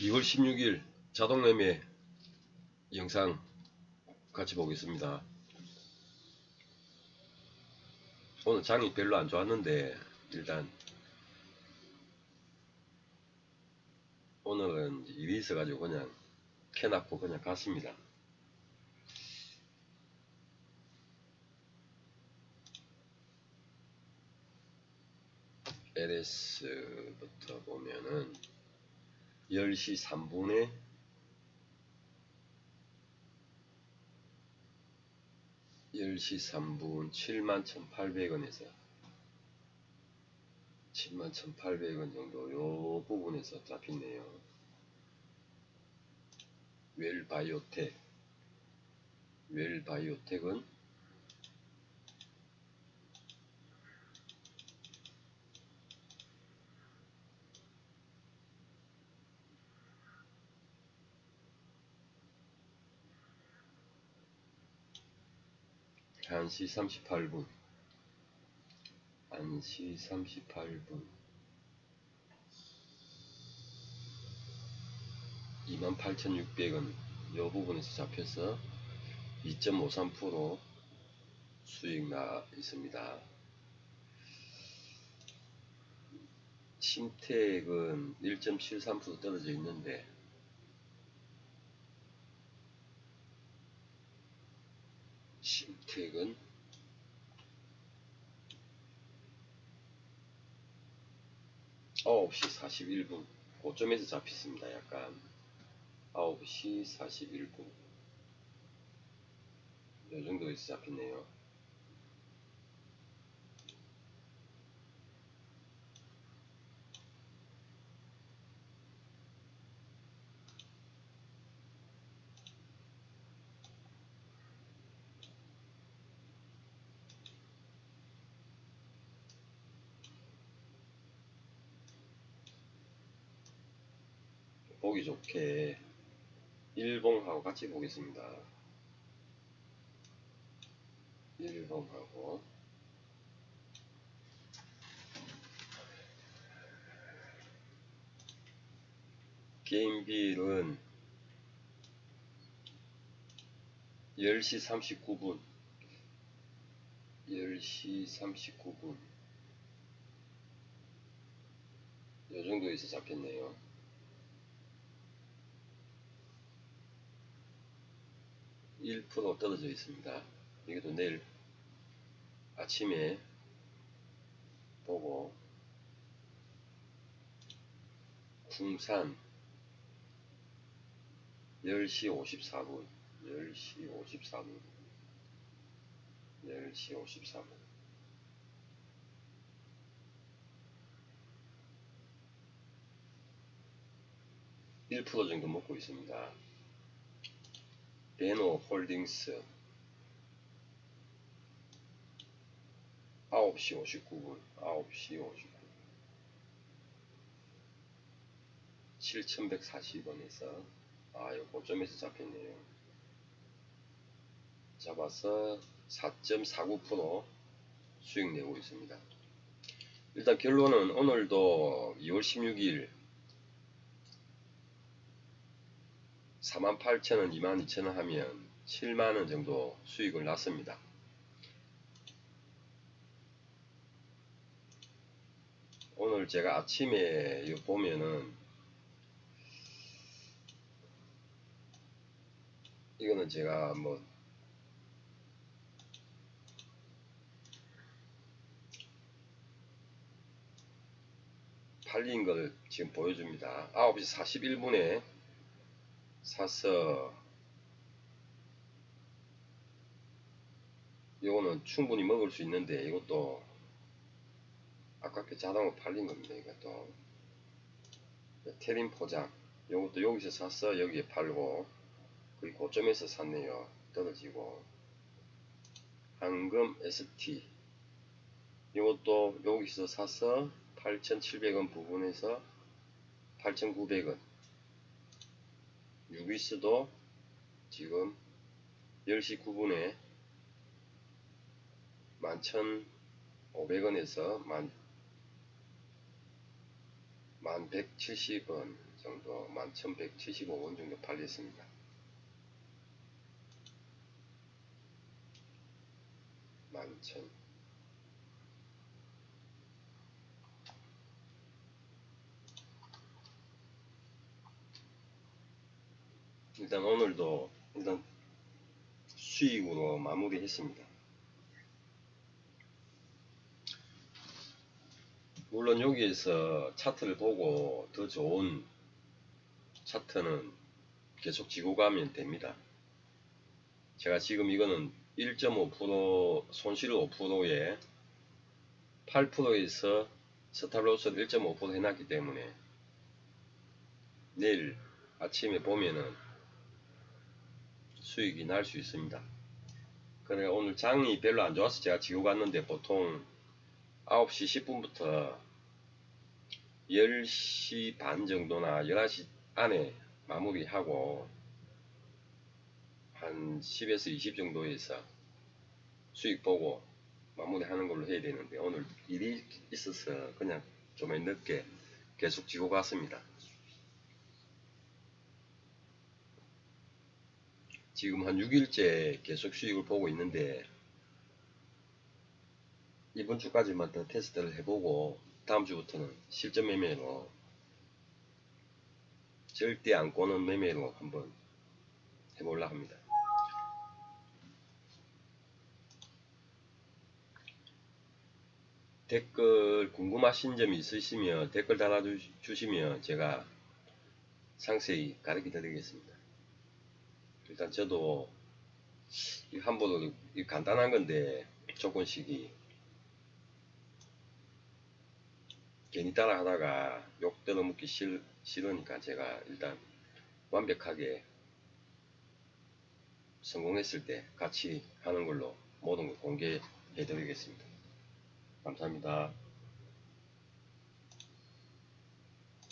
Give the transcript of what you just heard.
2월 16일 자동매매 영상 같이 보겠습니다. 오늘 장이 별로 안 좋았는데 일단 오늘은 일이 있어가지고 그냥 캐놨고 그냥 갔습니다. LS부터 보면은 10시 3분에 10시 3분 71,800원에서 71,800원 정도 요 부분에서 잡히네요. 웰바이오텍 웰바이오텍은 한시 38분. 1시 38분. 28,600원. 요 부분에서 잡혀서 2.53% 수익 나 있습니다. 심택은 1.73% 떨어져 있는데 심택은 아홉 시 41분 고점에서 잡혔습니다. 약간 9시 41분 이 정도에서 잡혔네요. 보기 좋게 일봉하고 같이 보겠습니다. 일봉하고 게임빌은 10시 39분 10시 39분 요 정도에서 잡혔네요. 1% 떨어져 있습니다. 이것도 내일 아침에 보고 궁산 10시 54분 10시 54분 10시 54분 (1% 정도 먹고 있습니다) 베노 홀딩스 9시 59분 9시 59분. 7140원에서 아 이거 고점에서 잡혔네요. 잡아서 4.49% 수익 내고 있습니다. 일단 결론은 오늘도 2월 16일 48,000원, 22,000원 하면 7만원 정도 수익을 났습니다. 오늘 제가 아침에 보면은 이거는 제가 뭐 팔린 걸 지금 보여줍니다. 9시 41분에 사서 이거는 충분히 먹을 수 있는데 이것도 아깝게 자동으로 팔린 겁니다. 이것도 테린 포장 이것도 여기서 샀어 여기에 팔고 거기 고점에서 샀네요. 떨어지고 황금 ST 이것도 여기서 사서 8,700원 부분에서 8,900원 유비스도 지금 10시 9분에 11,500원에서 11,170원 정도 11,175원 정도 팔렸습니다. 만천 일단 오늘도 일단 수익으로 마무리했습니다. 물론 여기에서 차트를 보고 더 좋은 차트는 계속 지고 가면 됩니다. 제가 지금 이거는 1.5% 손실 5%에 8%에서 스탑로스를 1.5% 해놨기 때문에 내일 아침에 보면은 수익이 날 수 있습니다. 그래 오늘 장이 별로 안 좋아서 제가 지고 갔는데 보통 9시 10분부터 10시 반 정도나 11시 안에 마무리하고 한 10에서 20 정도에서 수익 보고 마무리하는 걸로 해야 되는데 오늘 일이 있어서 그냥 좀 늦게 계속 지고 갔습니다. 지금 한 6일째 계속 수익을 보고 있는데 이번 주까지만 더 테스트를 해보고 다음 주부터는 실전 매매로 절대 안 꼬는 매매로 한번 해보려 합니다. 댓글 궁금하신 점이 있으시면 댓글 달아주시면 제가 상세히 가르쳐 드리겠습니다. 일단 저도 이 한번도 이 간단한 건데 조건식이 괜히 따라 하다가 욕 싫, 싫으니까 제가 일단 완벽하게 성공했을 때 같이 하는 걸로 모든 걸 공개해 드리겠습니다. 감사합니다.